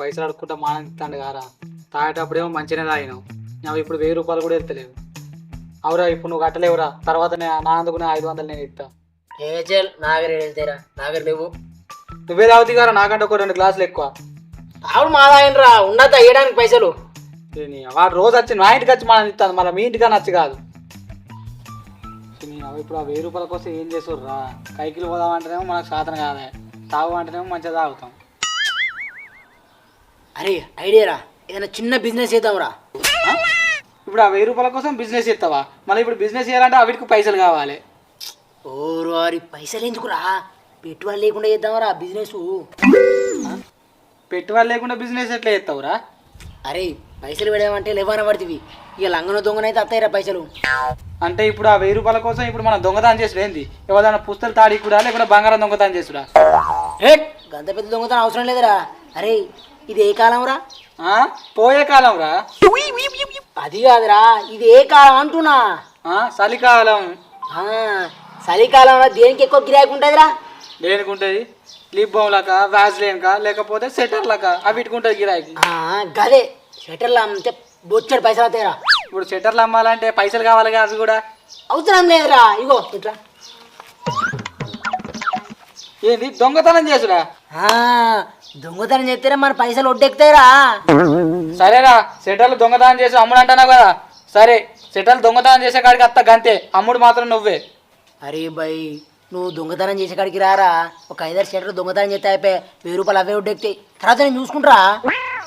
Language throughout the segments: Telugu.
పైసలు అడుక్కుంటా మానేస్తాడు కారా. తాగేటప్పుడేమో మంచిగానే తాగినావు. నాకు ఇప్పుడు వెయ్యి రూపాయలు కూడా ఎత్తలేవు అవురా ఇప్పుడు నువ్వు కట్టలేవురా. తర్వాత నే- నా అందుకునే ఐదు వందలు నేను ఇస్తా. ఏ చెల్ నాగరి వెళ్తేరా నాగరి లేవు నువ్వే తాగుతీ గారా నాకంటే ఒక రెండు గ్లాసులు ఎక్కువ. తాగుడు మా తాగినరా ఉన్నత ఇయ్యడానికి పైసలు. నీ వాడు రోజు వచ్చి మా ఇంటికి వచ్చి మనం ఇస్తాను మళ్ళీ మీ ఇంటికి నచ్చి కాదు. నీ అవ్వ ఇప్పుడు ఆ వెయ్యి రూపాయల కోసం ఏం చేస్తుర్రా? కైకిలు పోదామంటేనేమో మనకు సాధన కాదే. తాగు అంటేనేమో మంచిగా తాగుతాం. అరే ఐడియారా ఏదైనా చిన్న బిజినెస్ చేద్దాంరా? ఇప్పుడు ఆ వెయ్యి రూపాయల కోసం బిజినెస్ చేస్తావా? మళ్ళీ ఇప్పుడు బిజినెస్ చేయాలంటే వీటికి పైసలు కావాలి. ఓరు వారి పైసలు ఎందుకురా? పెట్టుబడి లేకుండా చేద్దాంరా బిజినెస్ పెట్టుబడి లేకుండా బిజినెస్ ఎట్లా చేస్తావురా? అరే పైసలు పెడదామంటే లేవన పడుతుంది. ఇక లంగన దొంగనైతే అత్తాయిరా పైసలు. అంటే ఇప్పుడు ఆ వెయ్యి రూపాయల కోసం ఇప్పుడు మనం దొంగతనం చేసుడు ఏంది? ఎవరైనా పుస్తలు తాడి కూడా లేకపోతే బంగారం దొంగతనం చేసుడా గంత పెద్ద దొంగతనం అవసరం లేదురా. అరే ఇది ఏ కాలంరా? ఆ? పోయే కాలం రా అది కాదురా ఇది ఏ కాలం అంటున్నా? ఆ? చలికాలం. ఆ, చలికాలంలో దేనికి ఎక్కువ గిరాకీ ఉంటుందిరా? దేనికి ఉంటుంది లిప్ వ్యాజ్లేన్ కా లేకపోతే సెటర్ లక అవి ఇట్టుకుంటుంది గిరాకి. గదే. షటర్లు అమ్మితే బొచ్చడు పైసలు అవుతాయిరా. ఇప్పుడు సెటర్లు అమ్మాలంటే పైసలు కావాలి కదా అవి కూడా. అవసరం లేదురా. ఇగో ఇట్లా. ఏంది? దొంగతనం చేసుడా? ఆ, దొంగతనం చెప్తేనే మన పైసలు ఒడ్డెక్కుతాయిరా. సరేరా సెటర్లు దొంగతనం చేసి అమ్ముడు అంటున్నావు కదా. సరే సెటర్లు దొంగతనం చేసే కాడికి అత్త గంతే అమ్ముడు మాత్రం నువ్వే. అరే బై నువ్వు దొంగతనం చేసే కాడికి రారా. ఒక ఐదారు షటర్లు దొంగతనం చేస్తే అయిపోయి వెయ్యి రూపాయలు అవే ఒడ్డెక్కుతాయి. తర్వాత నేను చూసుకుంటారా?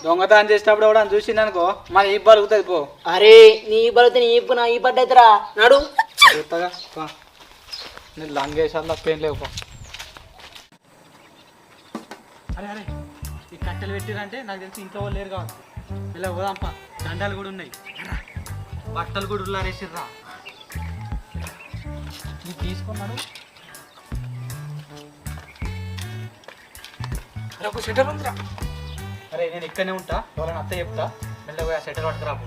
దొంగతనం చేసేటప్పుడు కూడా చూసింది అనుకో మన ఈ బలుగుతుంది పో. అరే నీ నీ ఇప్పు నా ఈ పడ్డైతేరా నడు. నేను లంగేసాలు తప్పేం లేవు. అరే అరే. ఈ కట్టెలు పెట్టిరంటే నాకు తెలిసి ఇంట్లో వాళ్ళు లేరు కావచ్చు. ఇలా పోదాంపా. దండాలు కూడా ఉన్నాయి. బట్టలు కూడా ఉల్లారేసిర్రా. ఇది తీసుకున్నాడు అరే ఒక సెటర్ ఉందిరా. అరే నేను ఇక్కడనే ఉంటా. ఎవరైనా అత్త చెప్తా. మెల్లగా సెటర్ పట్టుకురాబో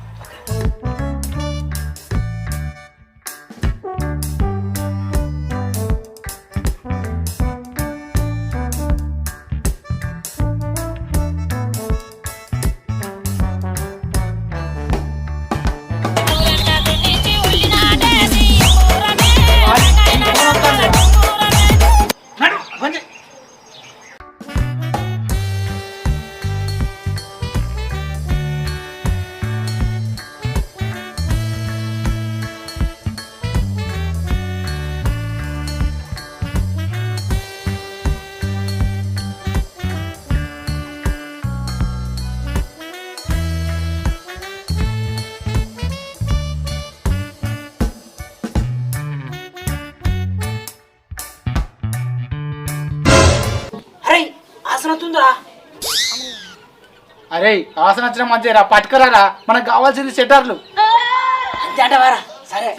ఆసనతుందిరా అరే ఆసన వచ్చిన మంచిగా పట్టుకురారా. మనకు కావాల్సింది సెటర్లు. అంతే అంటవారా సరే.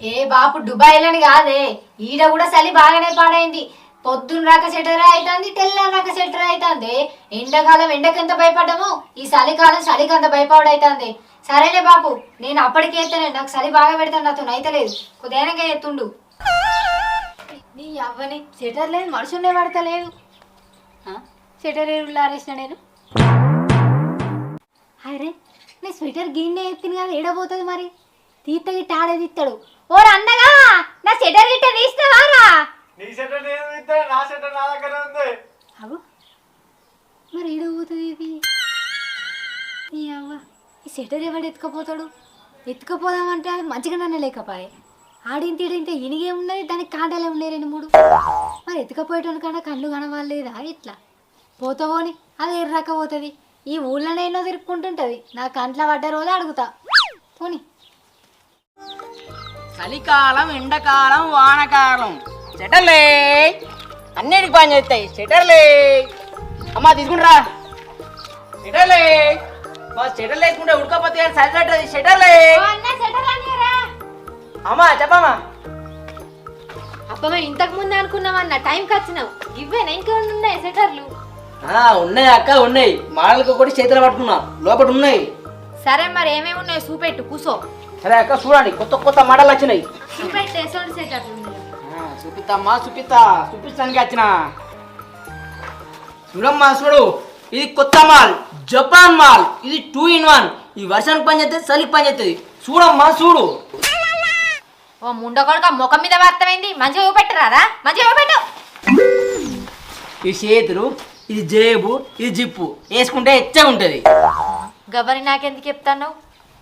ఏ బాపు దుబాయ్లని కాదే. ఈడ కూడా చలి బాగానే పాడైంది. పొద్దున్న రాక సెటర్ అవుతుంది తెల్లారి రాక సెటర్ అవుతుంది ఎండాకాలం ఎండకి ఎంత భయపడ్డామో ఈ చలికాలం చలికి అంత భయపడు అవుతుంది సరేలే బాపు నేను అప్పటికే ఎత్తానే నాకు చలి బాగా పెడతాను నాతో అయితలేదు కొద్దిగా ఎత్తుండు. నీ అవ్వని సెటర్ లేదు మనుషున్నే పడతలేదు. సెటర్ ఉల్లారేసిన నేను? అరే నీ స్వెటర్ గిన్నె ఎత్తిన కదా ఏడబోతుంది మరి? తీత గిట్ట ఆడే తీస్తాడు ఓ అన్నగా నా సెటర్ గిట్ట తీస్తావారా నీ సెటర్ నేను నా సెటర్ నా దగ్గర ఉంది. అవు మరి ఏడబోతుంది ఇది? నీ అవ్వ. సెటర్ ఎవడు ఎత్తుకపోతాడు? ఎత్తుకపోదామంటే అది మంచిగా నన్ను లేకపాయే. ఆడింత ఈడింత ఇనిగే ఉన్నది దానికి కాండాలే ఉన్నాయి రెండు మూడు. మరి ఎత్తుకపోయేటోని కన్నా కళ్ళు కనవాలేదా ఇట్లా పోతావోని అది ఎర్రకపోతుంది ఈ ఊళ్ళోనే ఎన్నో తిరుక్కుంటుంటుంది. నా కంట్లో పడ్డ రోజు అడుగుతా. పోని. చలికాలం ఎండాకాలం వానకాలం. సెటర్లే. అన్నిటికి పని చేస్తాయి. సెటర్లే. అమ్మా తీసుకుంటారా. సెటర్లే. మా సెటర్లు వేసుకుంటే ఉడకపోతే కానీ చలి పెట్టదు సెటర్లే అమ్మా చెప్పమ్మా. అబ్బా ఇంతకు ముందు అనుకున్నామన్న టైంకి వచ్చినావు ఇవ్వేనా? ఇంకేమన్నా ఉన్నాయి సెటర్లు ఆ, ఉన్నాయి అక్క ఉన్నాయి. మాడలకు ఒకటి చేతులు పట్టుకున్నా. లోపల ఉన్నాయి. సరే మరి ఏమేమి ఉన్నాయో చూపెట్టు కూసో. సరే అక్క చూడండి. కొత్త కొత్త మోడల్ వచ్చినాయి. చూపెట్టే సోడి సెటర్లు చూపిస్తామ్మా చూపిస్తా చూపించడానికి వచ్చిన. చూడమ్మా చూడు. ఇది కొత్త మాల్. Japan mall. ఇది టూ ఇన్ వన్. ఈ వర్షానికి పని చేస్తుంది చలికి పని చేస్తుంది. చూడమ్మా చూడు. ఓ ముండ కొడుక ముఖం మీద వార్తమైంది మంచిగా చూపెట్టరాదా? మంచిగా చూపెట్టు. ఈ చేతులు ఇది జేబు ఇది జిప్పు. వేసుకుంటే ఎచ్చగా ఉంటుంది. గబరి నాకెందుకు చెప్తాను?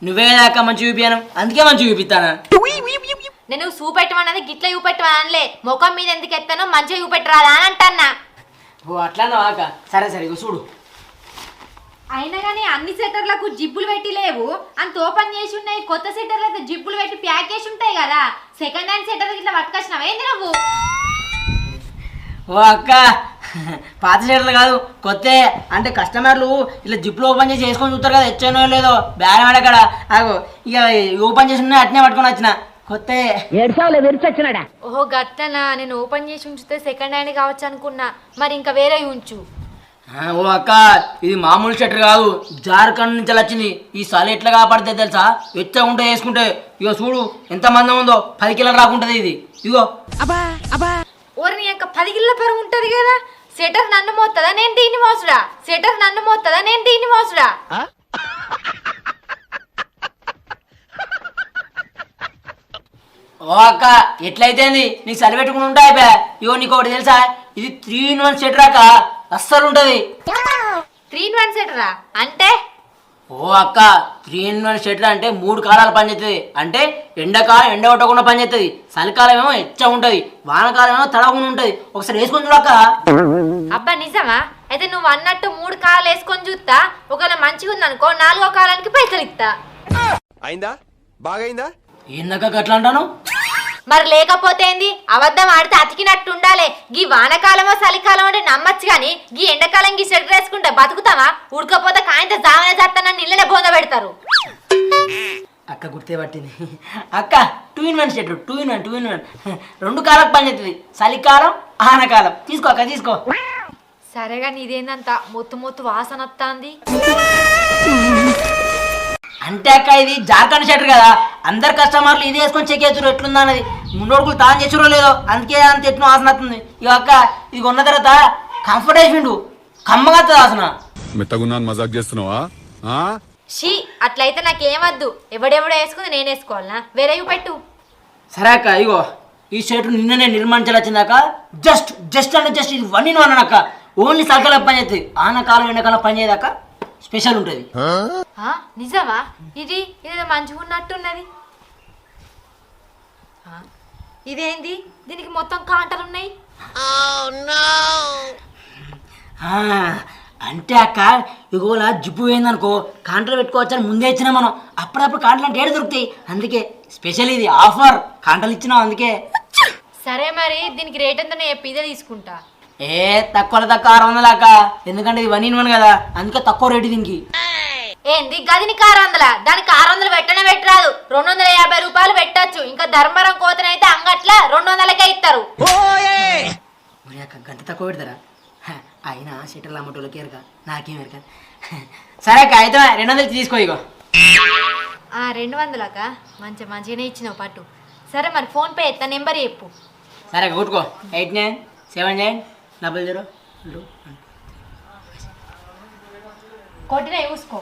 నువ్వే దాకా మంచి చూపియాను అందుకే మంచి చూపిస్తాను? నేను చూపెట్టమన్నది గిట్ల చూపెట్టమనలే. ముఖం మీద ఎందుకు ఎత్తానో మంచిగా చూపెట్టరాదా అని అంటన్నా. ఓ అట్లానో ఆక సరే సరే ఇగో చూడు. అయినా కానీ అన్ని సెటర్లకు జిబ్బులు పెట్టి లేవు. అంత ఓపెన్ చేసి ఉన్నాయి. కొత్త సెటర్లకు జిబ్బులు పెట్టి ప్యాక్ చేసి ఉంటాయి కదా. సెకండ్ హ్యాండ్ సెటర్ ఇట్లా పట్టుకొచ్చినావు? ఏంది నువ్వు? ఓ అక్క పాత షర్ట్లు కాదు కొత్త. అంటే కస్టమర్లు ఇట్లా జిప్లో ఓపెన్ చేసి వేసుకొని చూస్తారు కదా ఎచ్చానో లేదో బ్యాగ్ ఆడక్కడ ఆగో ఇక ఓపెన్ చేసి ఉన్నాయి అట్నే పట్టుకొని వచ్చిన. కొత్త. ఓహో గట్టనా నేను ఓపెన్ చేసి ఉంచితే సెకండ్ హ్యాండ్ కావచ్చు అనుకున్నా. మరి ఇంకా వేరే ఉంచు. ఓ అక్క ఇది మామూలు షర్ట్ కాదు. జార్ఖండ్ నుంచి వచ్చింది ఈ సల ఎట్లా కాపాడితే తెలుసా? వెచ్చగా ఉంటే వేసుకుంటే ఇగో చూడు ఎంత మందం ఉందో పది కిలోలు రాకుంటుంది ఇది. ఇగో. ఓరి నీ యొక్క పది కిలో పెరుగు ఉంటది కదా. సెటర్ నన్ను మోస్తుందా నేను దీన్ని మోసుడా? సెటర్ నన్ను మోస్తుందా నేను దీన్ని మోసుడా? ఓ అక్క ఎట్లయితే నీకు సరి పెట్టుకుని ఉంటాయి బే. ఇగో నీకు ఒకటి తెలుసా? ఇది త్రీ ఇన్ వన్ షర్ట్ రాక అస్సలు ఉంటుంది త్రీ ఇన్ వన్ సెటరా? అంటే? ఓ అక్క త్రీ ఇన్ వన్ షర్ట్ అంటే మూడు కాలాలు పనిచేస్తుంది అంటే ఎండాకాలం ఎండ కొట్టకుండా పనిచేస్తుంది చలికాలం ఏమో ఎచ్చ ఉంటుంది వానకాలం ఏమో తడవకుండా ఉంటుంది. ఒకసారి వేసుకొని చూడక్క అబ్బా నిజమా? అయితే నువ్వు అన్నట్టు మూడు కాలు వేసుకొని చూస్తా ఒకవేళ మంచిగా ఉందనుకో నాలుగో కాలానికి పైసలు ఇస్తా అయిందా? బాగైందా ఏందక్క గట్లా అంటాను? మరి లేకపోతే ఏంది? అబద్ధం ఆడితే అతికినట్టు ఉండాలి గీ వానకాలమో చలికాలం అంటే నమ్మచ్చు కానీ గీ ఎండాకాలం గీ షెడ్ వేసుకుంటే బతుకుతామా? ఉడకపోతే కాయంత జావనే చేస్తానని ఇళ్ళనే బోంద పెడతారు. అక్క గుర్తే పట్టింది. అక్క two in one shirt two in one two in one రెండు కాలకు పనిచేస్తుంది చలికాలం ఆనకాలం తీసుకో అక్క తీసుకో. సరేగా నీదేందంత మొత్తు మొత్తు వాసన వస్తాంది అంటే అక్క ఇది జార్ఖండ్ షర్ట్ కదా. అందరు కస్టమర్లు ఇది వేసుకొని చెక్ చేతురు ఎట్లుందా అన్నది. ముందోడుకులు తాను చేసిరో లేదో అందుకే అంత ఎట్లు వాసన వస్తుంది ఇక అక్క ఇది కొన్న తర్వాత కంఫర్ట్ వేసిండు కమ్మగా వాసన మెత్తగున్నాను మజాక్ చేస్తున్నావా? ఆ? షీ అట్లయితే నాకేమద్దు. ఎవడెవడో వేసుకుంది నేను వేసుకోవాలనా? వేరే పెట్టు. సరే అక్క ఇగో ఈ షర్ట్ నిన్ననే నిర్మాణించాలి వచ్చిందాక జస్ట్ జస్ట్ అంటే జస్ట్ ఇది వన్ ఇన్ వన్ అక్క. ఓన్లీ సకాలం పని చేస్తుంది ఆనకాలం ఎండాకాలం పని చేయదాక స్పెషల్ ఉంటుంది. ఆ, నిజమా? ఇది ఇదేదో మంచిగా ఉన్నట్టున్నది ఆ, ఇదేంది? దీనికి మొత్తం కాంటలు ఉన్నాయి ఆ, అంటే అక్క ఇగోలా జిప్పు పోయిందనుకో కాంటలు పెట్టుకోవచ్చని ముందే ఇచ్చినా మనం. అప్పుడప్పుడు కాంటలు అంటే ఏడు దొరుకుతాయి. అందుకే స్పెషల్ ఇది ఆఫర్. కాంటలు ఇచ్చినాం అందుకే. సరే మరి దీనికి రేట్ ఎంత చెప్పి ఇదే తీసుకుంటా. ఏ తక్కువ తక్కువ ఆరు వందలు అక్క ఎందుకంటే ఇది వన్ ఇన్ వన్ కదా. అందుకే తక్కువ రేటు దీనికి. ఏంది? గదినికి ఆరు వందల? దానికి ఆరు వందలు పెట్టనే పెట్టరాదు. రెండు వందల యాభై రూపాయలు పెట్టచ్చు. ఇంకా ధర్మవరం కోతనైతే అంగట్ల రెండు వందలకే ఇస్తారు మరి అక్క గంట తక్కువ పెడతారా? హ, అయినా షెటర్లు అమ్మటోళ్ళకి ఎరక. నాకేం ఎరక. సరే అక్క అయితే రెండు వందలకి తీసుకో ఇగో. ఆ రెండు వందలక? మంచి మంచిగానే ఇచ్చినావు పట్టు. సరే మరి ఫోన్ పే ఎత్త నెంబర్ చెప్పు. సరే అక్క కొట్టుకో. Eight nine seven nine double zero? Two కొట్టినా చూసుకో.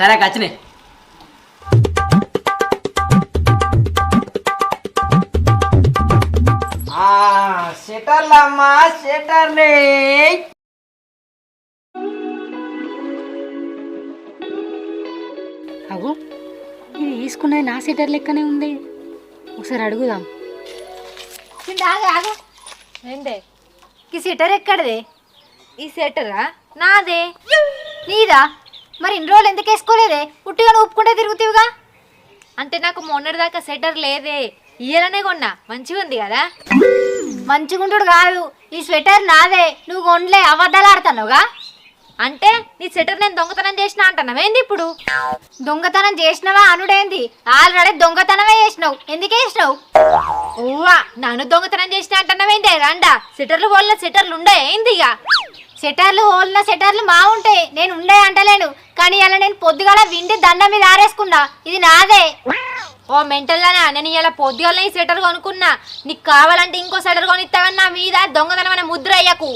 సరే అక్క వచ్చినాయి. షెటర్లు అమ్మా షెటర్లే అగో ఇది తీసుకున్నది నా సెటర్ లెక్కనే ఉంది. ఒకసారి అడుగుదాం. ఆగు ఆగు. ఏందే? ఈ సెటర్ ఎక్కడదే? ఈ సెటరా నాదే. నీదా? మరి ఇన్ని రోజులు ఎందుకు వేసుకోలేదే? పుట్టిగా ఊపుకుంటే తిరుగుతావుగా? అంటే నాకు మొన్నటిదాకా సెటర్ లేదే. ఇయ్యాలనే కొన్నా. మంచిగా ఉంది కదా? మంచిగుంటుడు కాదు. ఈ స్వెటర్ నాదే. నువ్వు కొనలే. అబద్ధాలు ఆడుతున్నావుగా? అంటే నీ స్వెటర్ నేను దొంగతనం చేసిన అంటున్నావేంది ఇప్పుడు? దొంగతనం చేసినవా అనుడేంది? ఆల్రెడీ దొంగతనమే చేసినావు. ఎందుకు వేసినావు ఓవా నన్ను దొంగతనం చేసిన అంటున్నావేంది రండా సిటర్లు పోలిన సిటర్లు ఉండే ఏంది ఇక? సెటర్లు హోల్న సెటర్లు మా ఉంటాయి నేను ఉండే అంటలేను. కానీ అలా నేను పొద్దుగాల విండి దండం మీద ఆరేసుకున్నా. ఇది నాదే. ఓ మెంటల్లానా నేను ఇలా పొద్దుగాల ఈ స్వెటర్ కొనుక్కున్నా. నీకు కావాలంటే ఇంకో స్వెటర్ కొనిస్తావని నా మీద? దొంగతనమైన ముద్ర అయ్యకు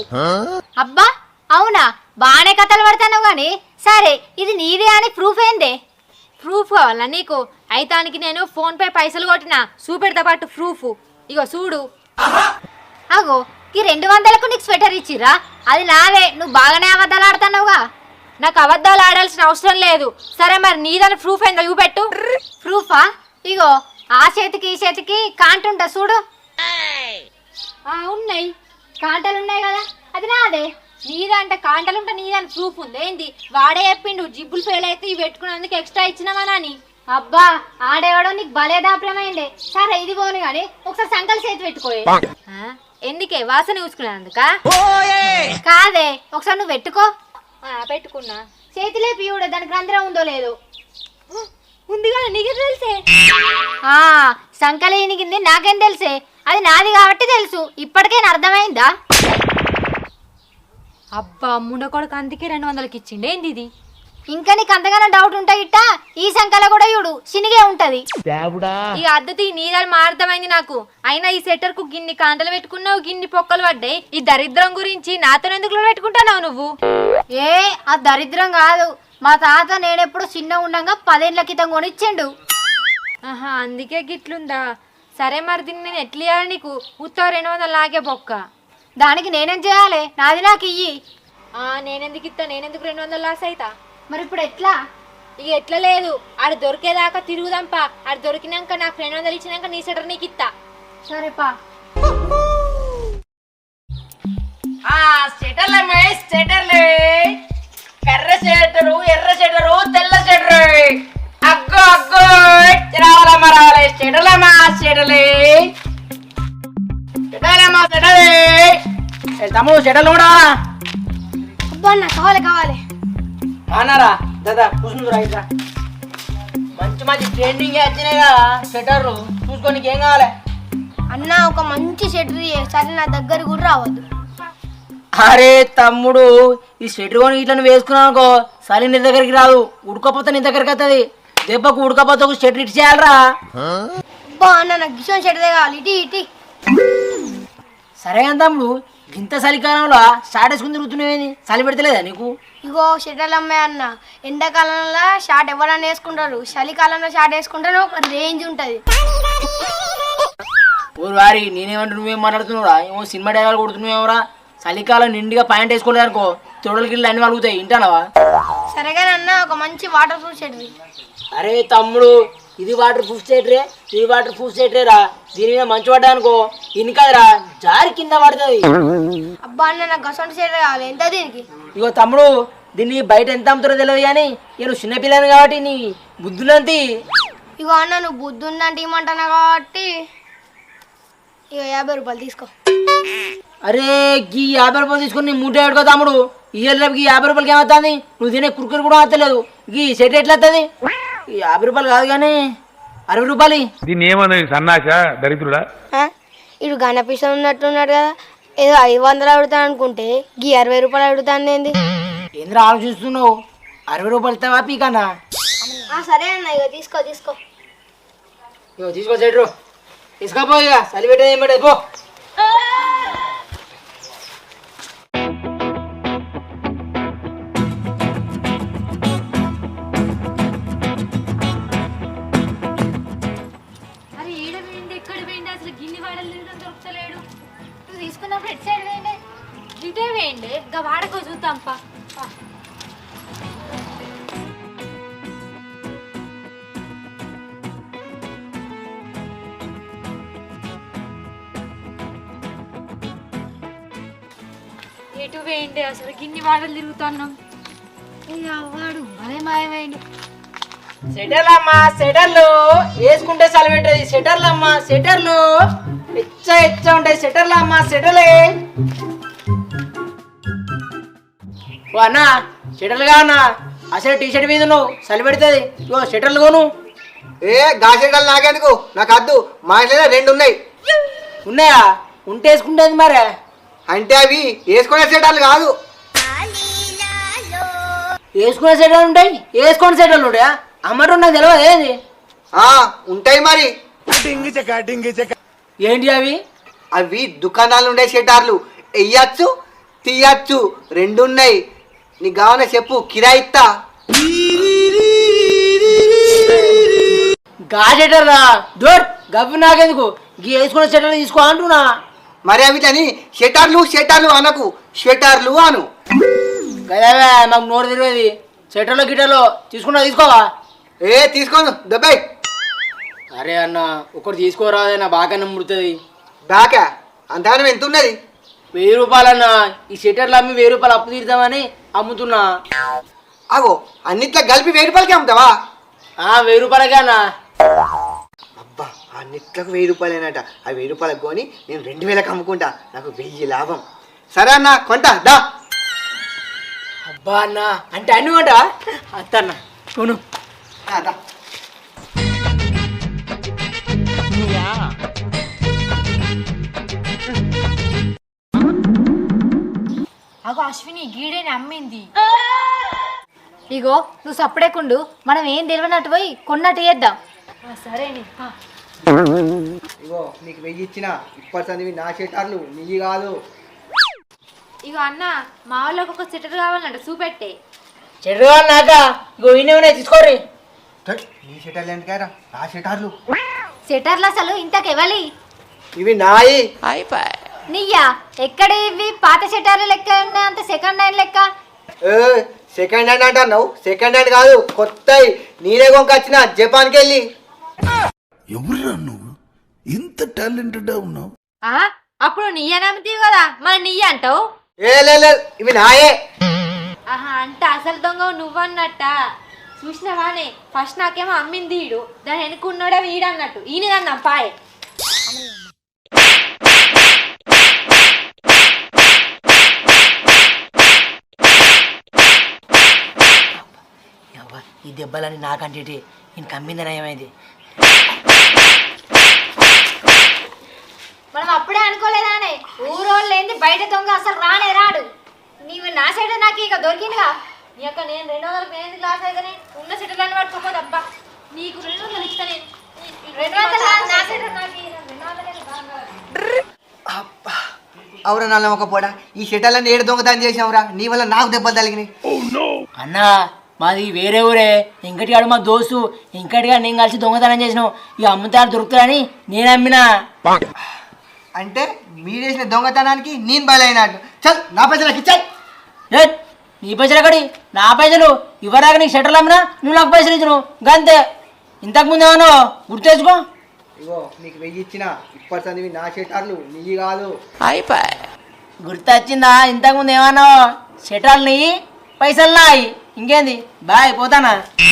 అబ్బా అవునా? బాగానే కథలు పడతాను గాని. సరే ఇది నీదే అని ప్రూఫ్ ఏందే? ప్రూఫ్ కావాలా నీకు? అయితానికి నేను ఫోన్ పే పైసలు కొట్టిన చూపెడతా పాటు ప్రూఫ్ ఇగో చూడు. అగో ఈ రెండు వందలకు నీకు స్వెటర్ ఇచ్చిర్రా? అది నాదే నువ్వు బాగానే అబద్ధాలు ఆడుతున్నావుగా. నాకు అబద్ధాలు ఆడాల్సిన అవసరం లేదు. సరే మరి నీదని ప్రూఫ్ ఏందో చూపెట్టు. ప్రూఫా ఇగో ఆ చేతికి ఈ చేతికి కాంటుంటా చూడు. ఉన్నాయి. కాంటలు ఉన్నాయి కదా అది నాదే. నీదంటే కాంటలుంటే నీదని ప్రూఫ్ ఉంది. ఏంది? వాడే చెప్పిండు జిబ్బులు ఫెయిల్ అయితే ఇవి పెట్టుకున్నందుకు ఎక్స్ట్రా ఇచ్చినామని అబ్బా ఆడేవాడో నీకు భలే దాపడమైందే సరే ఇది పోను కానీ ఒకసారి సంకల్ చేతి పెట్టుకోయే. ఎందుకే? వాసన చూసుకున్నందుక? కాదే ఒకసారి నువ్వు పెట్టుకో. పెట్టుకున్నా. చేతిలే పియుడు దానికి రంధ్రం ఉందో లేదో. ఉంది కానీ నీకే తెలిసే? ఆ సంకలేనికింది నాకేం తెలుసే? అది నాది కాబట్టి తెలుసు. ఇప్పటికే అర్థమైందా? అబ్బా ముండ కొడుకు అందుకే రెండు వందలకి ఇచ్చిండు. ఏంది ఇది? ఇంకా నీకు అంతగానో డౌట్ ఉంటా ఇట్టా? ఈ సంకల కూడా ఇవుడు శనిగే ఉంటది. ఇక అద్దతి నీదాలు మారుతమైంది నాకు. అయినా ఈ సెటర్కు గిన్ని కాంటలు పెట్టుకున్నావు గిన్ని పొక్కలు పడ్డాయి. ఈ దరిద్రం గురించి నాతో ఎందుకు పెట్టుకుంటున్నావు నువ్వు? ఏ ఆ దరిద్రం కాదు. మా తాత నేనెప్పుడు చిన్న ఉండగా పదేళ్ళ క్రితం కొనిచ్చిండు. ఆహా అందుకే గిట్లుందా? సరే మరి దీన్ని నేను ఎట్లా ఇవ్వాలి నీకు? ఉత్త రెండు వందలు నాకే పొక్క దానికి నేనేం చేయాలి? నాది నాకు ఇయ్యి. ఆ నేనెందుకు ఇస్తా నేనెందుకు రెండు వందలు లాస్ అవుతా మరి ఇప్పుడు ఎట్లా? ఇక ఎట్లా లేదు. ఆడ దొరికేదాకా తిరుగుదాంపా. ఆడ దొరికినాక నాకు రెండు వందలు ఇచ్చినాక నీ సెటర్ నీకు ఇస్తా సరేపా మేస్ సెటర్లే కర్ర సెటరు ఎర్ర సెటరు తెల్ల సెటరు అగ్గో అగ్గో. రావాలమ్మా రావాలి సెటర్లమ్మా సెటర్లే తమ్ముడు కూడా అబ్బా కావాలి కావాలి. అన్నారా దాదా కూర్చుందిరా ఇట్లా మంచి మంచి ట్రెండింగ్ వచ్చినాయి కదా స్వెటర్లు చూసుకోనికి ఏం కావాలి? అన్న ఒక మంచి షెటర్ సరే నా దగ్గర కూడా రావద్దు. అరే తమ్ముడు ఈ స్వెటర్ కొని ఇట్లా వేసుకున్నావు అనుకో చలి నీ దగ్గరికి రాదు. ఉడకపోతే నీ దగ్గరికి వస్తుంది దెబ్బకు ఉడకపోతే ఒక స్వెటర్ ఇటు చేయాలరా. అబ్బా అన్న నాకు గిషోన్ షెటర్ కావాలి. ఇటీ ఇటీ. సరే తమ్ముడు ఇంత చలికాలంలో స్టార్ట్ వేసుకుని తిరుగుతున్నావేంది చలి పెడతలేదా నీకు? ఇగో షెటర్లు అమ్మాయి అన్న ఎండాకాలంలో షార్ట్ ఎవరైనా వేసుకుంటారు. చలికాలంలో షార్ట్ వేసుకుంటారు ఒక రేంజ్ ఉంటుంది. ఊరు వారి నేనేమంటూ నువ్వేం మాట్లాడుతున్నావురా? ఏమో సినిమా డైలాగ్ కొడుతున్నావేమోరా చలికాలం నిండుగా ప్యాంట్ వేసుకోలేదు అనుకో తొడలకి గిళ్ళు అన్ని వలుగుతాయి. వింటానవా? సరేగానే అన్న ఒక మంచి వాటర్ ప్రూఫ్ షెటర్ అరే తమ్ముడు ఇది వాటర్ ప్రూఫ్ స్టేటరే ఇది వాటర్ ప్రూఫ్ స్టేటరేరా దీని మీద మంచి పడ్డా అనుకో ఇన్ని కాదురా జారి కింద పడుతుంది. అబ్బా అన్న నాకు షెటర్ కావాలి. ఎంత దీనికి? ఇగో తమ్ముడు దీన్ని బయట ఎంత అమ్ముతారో తెలియదు కానీ నువ్వు చిన్నపిల్లని కాబట్టి నీ బుద్ధులంతి ఇగో అన్న నువ్వు బుద్ధి ఉందంటే ఇమ్మంటున్నా కాబట్టి ఇక యాభై రూపాయలు తీసుకో. అరే గీ యాభై రూపాయలు తీసుకొని నీ మూట ఏడుకో తమ్ముడు. ఈ రేపుకి యాభై రూపాయలకి ఏమవుతుంది? నువ్వు తినే కుర్కురు కూడా వస్తలేదు గీ సెట్ ఎట్లా వస్తుంది ఈ యాభై రూపాయలు కాదు కానీ అరవై రూపాయలు దీన్ని ఏమన్నది సన్నాస దరిద్రుడా? ఇడు గణపిసం ఉన్నట్టున్నాడు కదా. ఏదో ఐదు వందలు అడుగుతాను అనుకుంటే గీ అరవై రూపాయలు అడుగుతాను ఏంది? ఏంద్ర ఆలోచిస్తున్నావు? అరవై రూపాయలు ఇస్తావా పీకన్నా? సరే అన్న ఇక తీసుకో తీసుకో. ఇగో తీసుకో సెట్రు తీసుకోపో ఇక చలి పెట్టేది ఏం పెట్టేది? పో. అవ్వాడు భలే మాయమైండు సెటర్లు అమ్మా సెటర్లు. వేసుకుంటే చలి పెట్టేది. సెటర్లు అమ్మా సెటర్లు. ఎచ్చ ఎచ్చ ఉంటాయి సెటర్లు అమ్మా సెటర్లే. ఓ అన్న షెటర్లుగా అన్న? అసలు టీ షర్ట్ మీద నువ్వు చలి పెడుతుంది. ఇగో షెటర్లు కోను. ఏ గాసెండాలు నాకెందుకు? నాకు అద్దు మా ఇంట్లో రెండు ఉన్నాయి. ఉన్నాయా? ఉంటే వేసుకుంటేది మరే. అంటే అవి వేసుకునే సెటాలు కాదు. వేసుకునే సెటర్లు ఉంటాయి వేసుకునే సెటర్లు ఉంటాయా? అమ్మటం నాకు తెలియదు ఏంది? ఆ ఉంటాయి మరి. ఏంటి అవి? అవి దుకాణాలు ఉండే షెటార్లు వెయ్యచ్చు తీయచ్చు రెండు ఉన్నాయి. నీకు కావాలని చెప్పు కిరాయి ఇస్తా. గా సెటర్ రా. డోర్ గవ్వి నాకెందుకు? గీ వేసుకునే సెటర్లు తీసుకో అంటున్నా. మరి అవి అని షెటార్లు షెటార్లు అనకు. షెటార్లు అను. గదావే మాకు నోరు తిరిగేది. సెటర్లో గిటర్లో తీసుకున్నా తీసుకోవా? ఏ తీసుకోను దెబ్బాయి. అరే అన్న ఒకటి తీసుకోరాదే నా బాగా దాకా అంతగానం ఎంత ఉన్నది? వెయ్యి రూపాయలన్న ఈ షెటర్లు అమ్మి వెయ్యి రూపాయలు అప్పు తీద్దామని అమ్ముతున్నా. అగో అన్నిట్లో కలిపి వెయ్యి రూపాయలకి అమ్ముతావా? ఆ వెయ్యి రూపాయలకే అన్న. అబ్బా అన్నిట్లకు వెయ్యి రూపాయలేనట. ఆ వెయ్యి రూపాయలకు కొని నేను రెండు వేలకు అమ్ముకుంటా. నాకు వెయ్యి లాభం. సరే అన్న కొంటా దా. అబ్బా అన్న అంటే అన్ని అత్తన్న కొను. అగో అశ్విని గీడేని అమ్మింది. ఇగో నువ్వు సప్పుడేకుండు మనం ఏం తెలియనట్టు పోయి కొన్నట్టు చేద్దాం. సరేని ఇగో నీకు వెయ్యి ఇచ్చిన ఇప్పటి సందివి నా షెటార్లు నీవి కాదు. ఇగో అన్న మా వాళ్ళకి ఒక సెటర్ కావాలంట చూపెట్టే. చెడు నాక ఇగో ఇన్ని ఉన్నాయి తీసుకోరి థట్, నీ షెటార్లు ఎందుకైరా? నా షెటార్లు సెటర్లు అసలు ఇంతకెవలి ఇవి నాయి. నీయా? ఎక్కడ ఇవి? పాత సెటర్లు లెక్క ఉన్నాయి అంత సెకండ్ హ్యాండ్ లెక్క? ఏ సెకండ్ హ్యాండ్ అంటున్నావు? సెకండ్ హ్యాండ్ కాదు కొత్తవి నేనే కొనుకొచ్చిన జపాన్కి వెళ్ళి ఎవరురా నువ్వు? ఇంత టాలెంటెడ్ ఉన్నావు. ఆ? అప్పుడు నీయ నమ్మితీవి కదా? మరి నీయ అంటావు? ఏ లే లే, ఇవి నాయే. ఆహా అంటే అసలు దొంగ నువ్వన్నట్ట. చూసినవానే ఫస్ట్ నాకేమో అమ్మింది ఈడు. దాని వెనుకున్నాడే వీడు అన్నట్టు ఈయన పాయ్ అవ్వ, ఈ దెబ్బలని నాకంటే నేను కమ్మింది నయమైంది. మనం అప్పుడే అనుకోలేదానే. ఊరోళ్ళు ఏంది బయట దొంగ అసలు రానే రాడు. నీవు నా సైడ్ నాకు ఇక దొరికిందిగా. నీ యొక్క నేను రెండు వందలకు నేను ఎందుకు లాస్ అయితే ఉన్న సెటిల్ పట్టుకోపోదు అబ్బా నీకు రెండు వందలు ఇస్తా నేను రెండు వందలు నా సైడ్ నాకు ఇక రెండు వందలే కావాలి. అబ్బా అవురా నల్ల ఒక పోడా ఈ షెటార్లను ఏడు దొంగతనం చేసావురా నీ వల్ల నాకు దెబ్బలు తగిలినాయి. అన్న మాది వేరే ఊరే. ఇంకటిగాడు మా దోస్తు. ఇంకటిగా నేను కలిసి దొంగతనం చేసినాం. ఇక అమ్ముతారు దొరుకుతారని నేను అమ్మినా అంటే మీరు చేసిన దొంగతనానికి నేను బలైనట్టు చల్ నా పైసలు నాకు ఇచ్చాయి. ఏ నీ పైసలు ఎక్కడి? నా పైసలు ఇవ్వరాక నీకు షట్టర్లు అమ్మినా నువ్వు నాకు పైసలు ఇచ్చినావు గంతే ఇంతకు ముందు ఏమన్నా గుర్తు తెచ్చుకో ఇగో నీకు వెయ్యి ఇచ్చిన. ఇప్పటి సందివి నా షెటార్లు నీవి కాదు. గుర్తు వచ్చిందా ఇంతకు ముందు ఏమన్నావు? షట్టర్లు నీ పైసలు నాయి. ఇంకేంది? బాయ్ పోతానా? ఏ,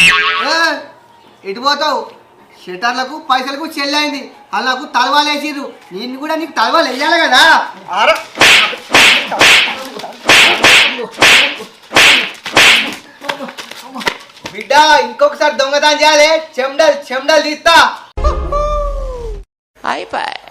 ఎటు పోతావు? షెటర్లకు పైసలకు చెల్లైంది. వాళ్ళకు తలవాలు వేసిర్రు. నేను కూడా నీకు తలవాలు వేయాలి కదా. బిడ్డ ఇంకొకసారి దొంగతనం చేయాలి. చెమడలు చెమడలు తీస్తా. అయిపోయి